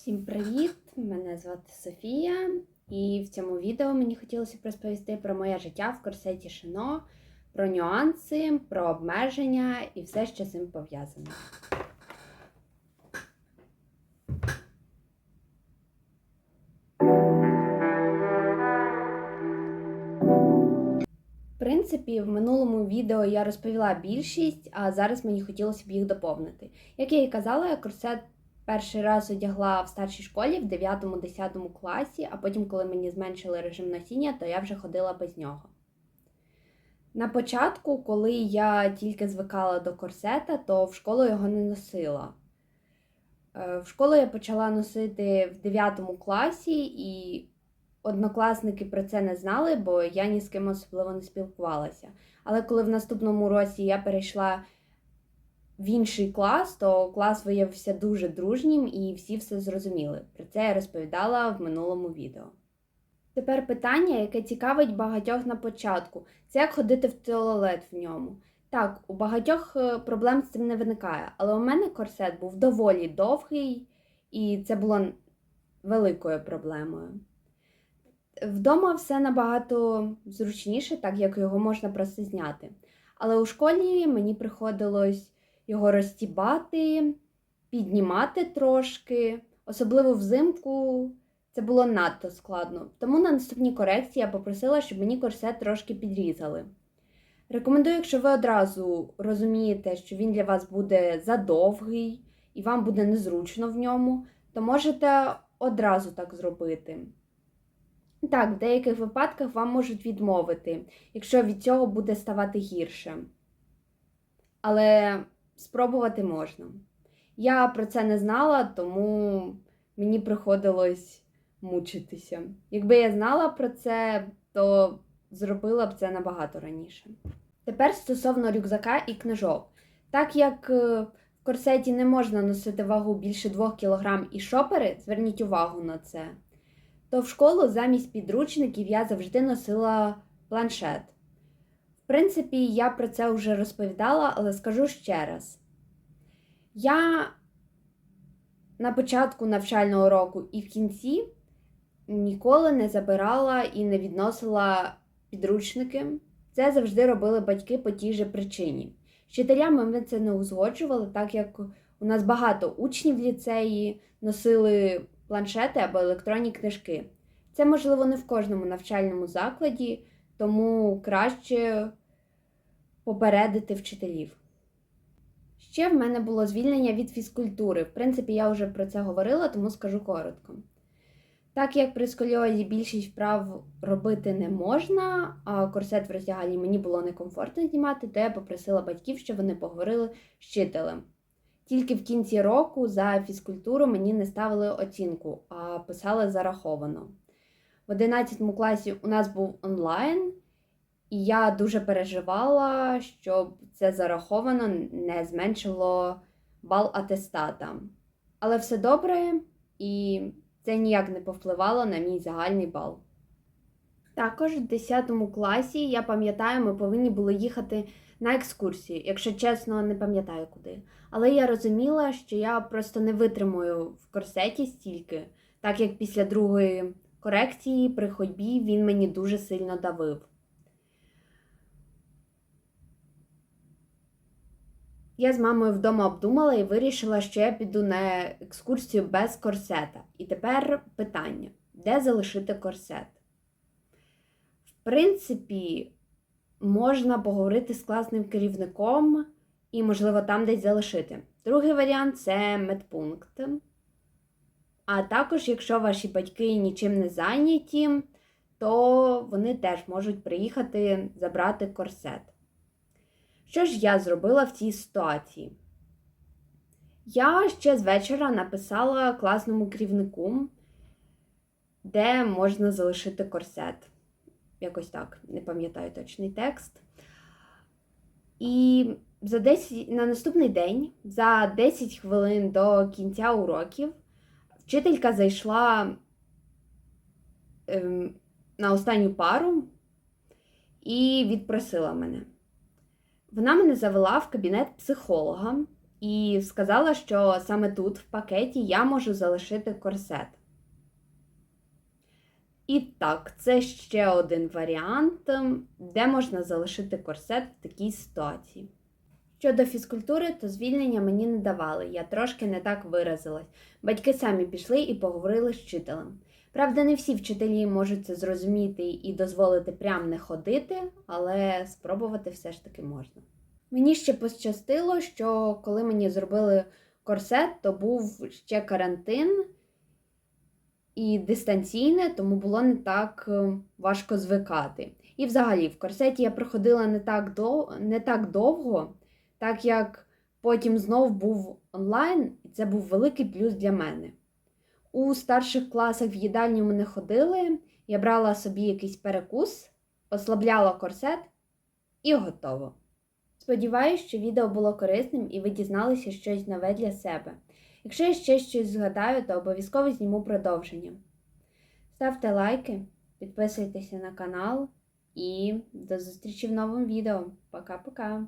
Всім привіт! Мене звати Софія, і в цьому відео мені хотілося б розповісти про моє життя в корсеті Шино, про нюанси, про обмеження і все, що з цим пов'язано. В принципі, в минулому відео я розповіла більшість, а зараз мені хотілося б їх доповнити. Як я і казала, корсет перший раз одягла в старшій школі в 9-10 класі, а потім, коли мені зменшили режим носіння, то я вже ходила без нього. На початку, коли я тільки звикала до корсета, то в школу його не носила. Е, В школу я почала носити в 9 класі, і однокласники про це не знали, бо я ні з ким особливо не спілкувалася. Але коли в наступному році я перейшла в інший клас, то клас виявився дуже дружнім і всі все зрозуміли. Про це я розповідала в минулому відео. Тепер питання, яке цікавить багатьох на початку, це як ходити в туалет в ньому. Так, у багатьох е, проблем з цим не виникає, але у мене корсет був доволі довгий, і це було великою проблемою. Вдома все набагато зручніше, так як його можна просто зняти. Але у школі мені приходилось його розтібати, піднімати трошки, особливо взимку це було надто складно. Тому на наступній корекції я попросила, щоб мені корсет трошки підрізали. Рекомендую, якщо ви одразу розумієте, що він для вас буде задовгий і вам буде незручно в ньому, то можете одразу так зробити. Так, в деяких випадках вам можуть відмовити, якщо від цього буде ставати гірше. Але спробувати можна. Я про це не знала, тому мені приходилось мучитися. Якби я знала про це, то зробила б це набагато раніше. Тепер стосовно рюкзака і книжок. Так як е, в корсеті не можна носити вагу більше 2 кг і шопери, зверніть увагу на це, то в школу замість підручників я завжди носила планшет. Принципі, я про це вже розповідала, але скажу ще раз. Я на початку навчального року і в кінці ніколи не забирала і не відносила підручники. Це завжди робили батьки по тій же причині. З вчителями ми це не узгоджували, так як у нас багато учнів в ліцеї носили планшети або електронні книжки. Це можливо не в кожному навчальному закладі, тому краще попередити вчителів. Ще в мене було звільнення від фізкультури. В принципі, я вже про це говорила, тому скажу коротко. Так як при сколіозі більшість вправ робити не можна, а корсет в роздягальні мені було некомфортно знімати, то я попросила батьків, щоб вони поговорили з вчителем. Тільки в кінці року за фізкультуру мені не ставили оцінку, а писали зараховано. В 11 класі у нас був онлайн, і я дуже переживала, щоб це зараховано не зменшило бал атестата. Але все добре, і це ніяк не повпливало на мій загальний бал. Також в 10 класі, я пам'ятаю, ми повинні були їхати на екскурсію, якщо чесно, не пам'ятаю куди. Але я розуміла, що я просто не витримую в корсеті стільки, так як після другої корекції при ходьбі він мені дуже сильно давив. Я з мамою вдома обдумала і вирішила, що я піду на екскурсію без корсета. І тепер питання: де залишити корсет? В принципі, можна поговорити з класним керівником і, можливо, там десь залишити. Другий варіант це медпункт. А також, якщо ваші батьки нічим не зайняті, то вони теж можуть приїхати забрати корсет. Що ж я зробила в цій ситуації? Я ще з вечора написала класному керівнику, де можна залишити корсет. Якось так, не пам'ятаю точний текст. І за 10, на наступний день, за 10 хвилин до кінця уроків, вчителька зайшла ем, на останню пару і відпросила мене. Вона мене завела в кабінет психолога і сказала, що саме тут, в пакеті, я можу залишити корсет. І так, це ще один варіант, ем, де можна залишити корсет в такій ситуації. Щодо фізкультури, то звільнення мені не давали, я трошки не так виразилась. Батьки самі пішли і поговорили з вчителем. Правда, не всі вчителі можуть це зрозуміти і дозволити прям не ходити, але спробувати все ж таки можна. Мені ще пощастило, що коли мені зробили корсет, то був ще карантин і дистанційне, тому було не так е, важко звикати. І взагалі в корсеті я проходила не так, дов... не так довго, так як потім знов був онлайн, і це був великий плюс для мене. У старших класах в їдальню ми не ходили, я брала собі якийсь перекус, ослабляла корсет і готово. Сподіваюсь, що відео було корисним і ви дізналися щось нове для себе. Якщо я ще щось згадаю, то обов'язково зніму продовження. Ставте лайки, підписуйтеся на канал і до зустрічі в новому відео. Пока-пока!